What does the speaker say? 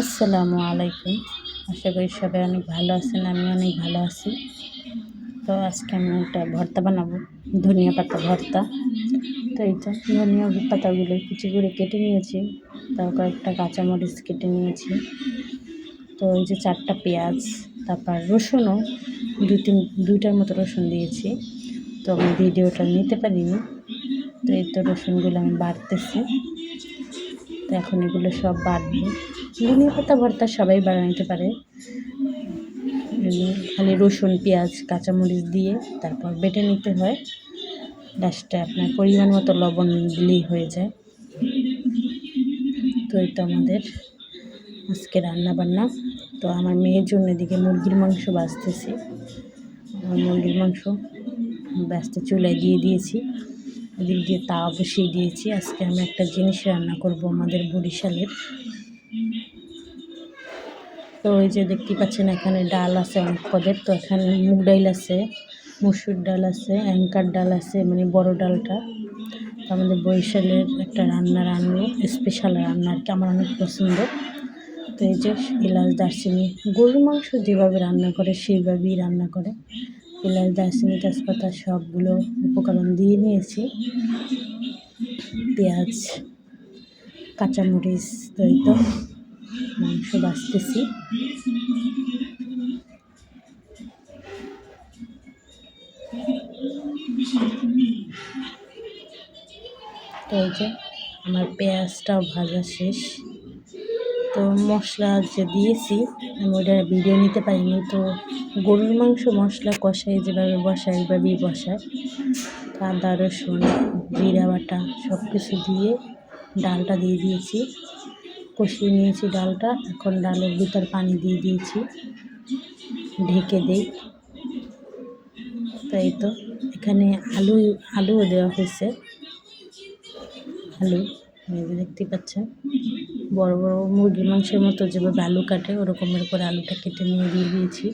আসসালামু আলাইকুম। আশা করি সবাই অনেক ভালো আছেন, আমি অনেক ভালো আছি। তো আজকে আমি একটা ভর্তা বানাবো, ধনিয়া পাতা ভর্তা। তো এই তো ধনিয়া পাতাগুলো কুচি করে কেটে নিয়েছি তাও কয়েকটা কাঁচামরিচ কেটে নিয়েছি। তো এই যে চারটা পেঁয়াজ, তারপর রসুনও দুই তিন, দুইটার মতো রসুন দিয়েছি। তো আমি ভিডিওটা নিতে পারিনি, তো এই তো রসুনগুলো আমি বাড়তেছি। তো এখন এগুলো সব বাড়বে ধনিয়া পাতা, ভর্তা সবাই বানাইতে পারে। খালি রসুন, পেঁয়াজ, কাঁচামরিচ দিয়ে তারপর বেটে নিতে হয়। লাস্টে আপনার পরিমাণ মতো লবণ দিলেই হয়ে যায়। তো এই তো আমাদের আজকে রান্না বান্না তো আমার মেয়ের জন্য এদিকে মুরগির মাংস বাঁচতেছি মুরগির মাংস ব্যস্ত চুলায় দিয়ে দিয়েছি। এদিক দিয়ে তাওয়া বসিয়ে দিয়েছি। আজকে আমি একটা জিনিস রান্না করব আমাদের বরিশালের। তো ওই যে দেখতে পাচ্ছেন, এখানে ডাল আছে অনেক পদের। তো এখানে মুগ ডাল আছে, মুসুর ডাল আছে, অ্যাঙ্কার ডাল আছে মানে বড় ডালটা। তো আমাদের বরিশালের একটা রান্না রান্না স্পেশাল রান্না আর কি, আমার অনেক পছন্দ। তো এই যে এলাচ, দারচিনি, গরুর মাংস যেভাবে রান্না করে, সেইভাবেই রান্না করে। এলাচ দারচিনি তেজপাতা সবগুলো উপকরণ দিয়ে নিয়েছি। পেঁয়াজ, কাঁচামরিচ তো এই তো মাংস বাছতেছি তো এই যে, আমার পেঁয়াজটাও ভাজা শেষ। তো মশলা যে দিয়েছি, আমি ওটা ভিডিও নিতে পারিনি। তো গরুর মাংস মশলা কষাই যেভাবে বসায় এইভাবেই বসায়। আদা, রসুন, জিরা বাটা সব কিছু দিয়ে ডালটা দিয়ে দিয়েছি। কষিয়ে নিয়েছি ডালটা, এখন ডালের ভিতর পানি দিয়ে দিয়েছি। ঢেকে দেই। তাই তো, এখানে আলু, আলুও দেওয়া হয়েছে। আলু দেখতে পাচ্ছেন। বড় বড় মুরগি মাংসের মতো যেভাবে আলু কাটে, ওরকমের করে আলুটা কেটে নিয়ে দিয়ে দিয়েছি।